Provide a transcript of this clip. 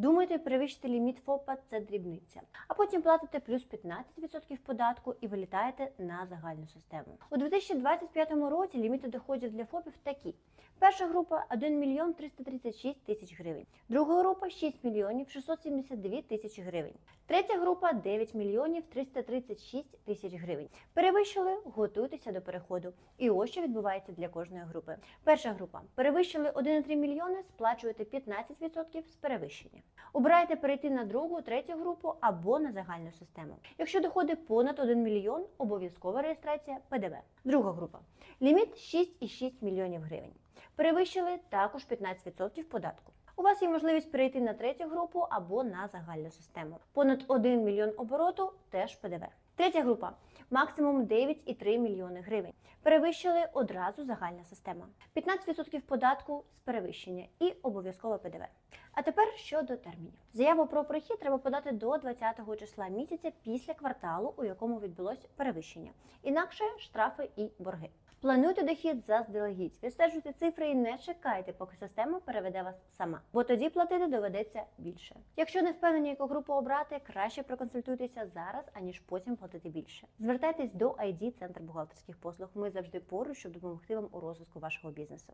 Думаєте, перевищити ліміт ФОПа це дрібниця, а потім платите плюс 15% податку і вилітаєте на загальну систему. У 2025 році ліміти доходів для ФОПів такі: перша група 1 мільйон 336 тисяч гривень, друга група 6 мільйонів 672 тисячі гривень, третя група 9 мільйонів 336 тисяч гривень. Перевищили, готуйтеся до переходу. І ось що відбувається для кожної групи. Перша група перевищили 1,3 мільйони, сплачуєте 15% з перевищення. Обираєте перейти на другу, третю групу або на загальну систему. Якщо доходи понад 1 мільйон, обов'язкова реєстрація ПДВ. Друга група. Ліміт 6,6 мільйонів гривень. Перевищили також 15% податку. У вас є можливість перейти на третю групу або на загальну систему. Понад 1 мільйон обороту теж ПДВ. Третя група максимум 9,3 мільйони гривень. Перевищили одразу загальна система. 15% податку з перевищення і обов'язково ПДВ. А тепер щодо термінів. Заяву про прихід треба подати до 20 числа місяця після кварталу, у якому відбулось перевищення. Інакше штрафи і борги. Плануйте дохід заздалегідь, відстежуйте цифри і не чекайте, поки система переведе вас сама, бо тоді платити доведеться більше. Якщо не впевнені, яку групу обрати, краще проконсультуйтеся зараз, аніж потім платити більше. Звертайтесь до ID Центр бухгалтерських послуг. Ми завжди поруч, щоб допомогти вам у розвитку вашого бізнесу.